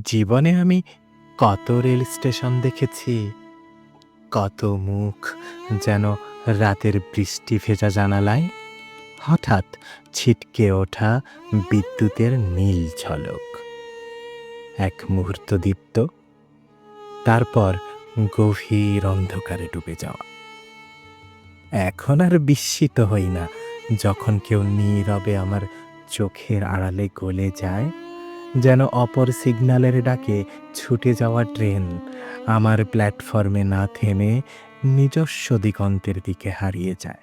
জীবনে আমি কত রেল স্টেশন দেখেছি, কত মুখ যেন রাতের বৃষ্টি ভেজা জানালায় হঠাৎ ছিটকে ওঠা বিদ্যুতের নীল ঝলক। এক মুহূর্ত দীপ্ত, তারপর গভীর অন্ধকারে ডুবে যাওয়া। এখন আর বিস্মিত হই না, যখন কেউ নীরবে আমার চোখের আড়ালে গলে যায় যেন অপর সিগন্যালের ডাকে ছুটে যাওয়া ট্রেন আমার প্ল্যাটফর্মে না থেমে নিজস্ব দিগন্তের দিকে হারিয়ে যায়।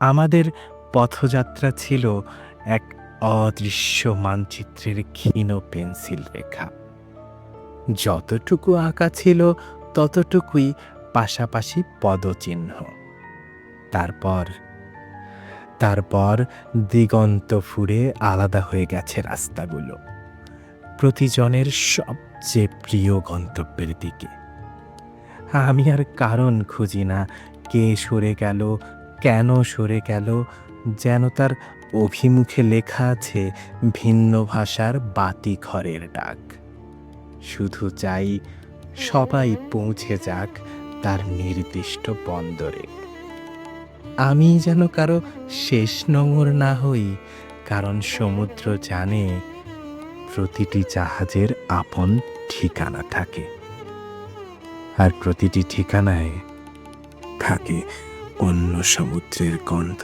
আমাদের পথযাত্রা ছিল এক অদৃশ্য মানচিত্রের ক্ষীণ পেন্সিল রেখা। যতটুকু আঁকা ছিল ততটুকুই পাশাপাশি পদচিহ্ন। তারপর তারপর দিগন্ত ফুরে আলাদা হয়ে গেছে রাস্তাগুলো। প্রতিজনের সবচেয়ে প্রিয় গন্তব্যের দিকে। আমি আর কারণ খুঁজি না, কে সরে গেল, কেন সরে গেল, যেন তার অভিমুখে লেখা আছে ভিন্ন ভাষার বাতি ঘরের ডাক। শুধু চাই সবাই পৌঁছে যাক তার নির্দিষ্ট বন্দরে। আমি যেন কারও শেষ নোংর না হই, কারণ সমুদ্র জানে প্রতিটি জাহাজের আপন ঠিকানা থাকে। আর প্রতিটি ঠিকানায় থাকে অন্য সমুদ্রের গন্ধ।